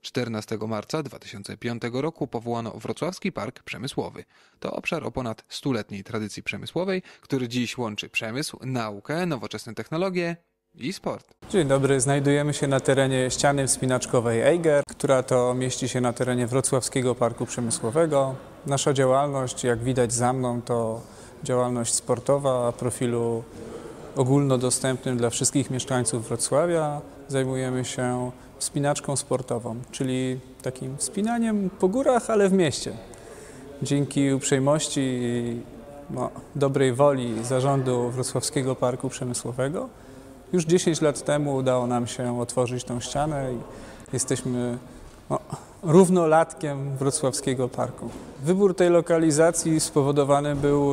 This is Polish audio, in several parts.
14 marca 2005 roku powołano Wrocławski Park Przemysłowy. To obszar o ponad stuletniej tradycji przemysłowej, który dziś łączy przemysł, naukę, nowoczesne technologie i sport. Dzień dobry, znajdujemy się na terenie ściany wspinaczkowej Eiger, która to mieści się na terenie Wrocławskiego Parku Przemysłowego. Nasza działalność, jak widać za mną, to działalność sportowa profilu ogólnodostępnym dla wszystkich mieszkańców Wrocławia. Zajmujemy się wspinaczką sportową, czyli takim wspinaniem po górach, ale w mieście. Dzięki uprzejmości i no, dobrej woli zarządu Wrocławskiego Parku Przemysłowego już 10 lat temu udało nam się otworzyć tą ścianę i jesteśmy no, równolatkiem Wrocławskiego Parku. Wybór tej lokalizacji spowodowany był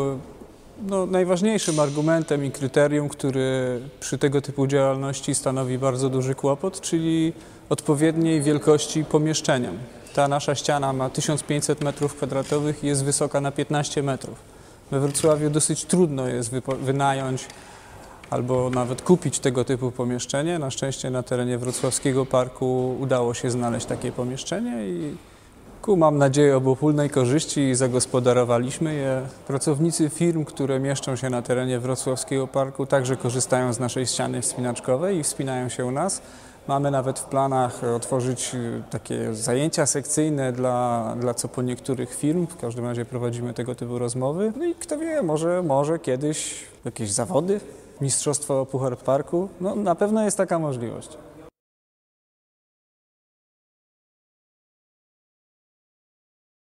no, najważniejszym argumentem i kryterium, który przy tego typu działalności stanowi bardzo duży kłopot, czyli odpowiedniej wielkości pomieszczenia. Ta nasza ściana ma 1500 m2 i jest wysoka na 15 metrów. We Wrocławiu dosyć trudno jest wynająć albo nawet kupić tego typu pomieszczenie. Na szczęście na terenie Wrocławskiego Parku udało się znaleźć takie pomieszczenie i ku, mam nadzieję, obopólnej korzyści zagospodarowaliśmy je. Pracownicy firm, które mieszczą się na terenie Wrocławskiego Parku także korzystają z naszej ściany wspinaczkowej i wspinają się u nas. Mamy nawet w planach otworzyć takie zajęcia sekcyjne dla, dla co po niektórych firm. W każdym razie prowadzimy tego typu rozmowy. No i kto wie, może, może kiedyś jakieś zawody, mistrzostwo Puchar Parku. No, na pewno jest taka możliwość.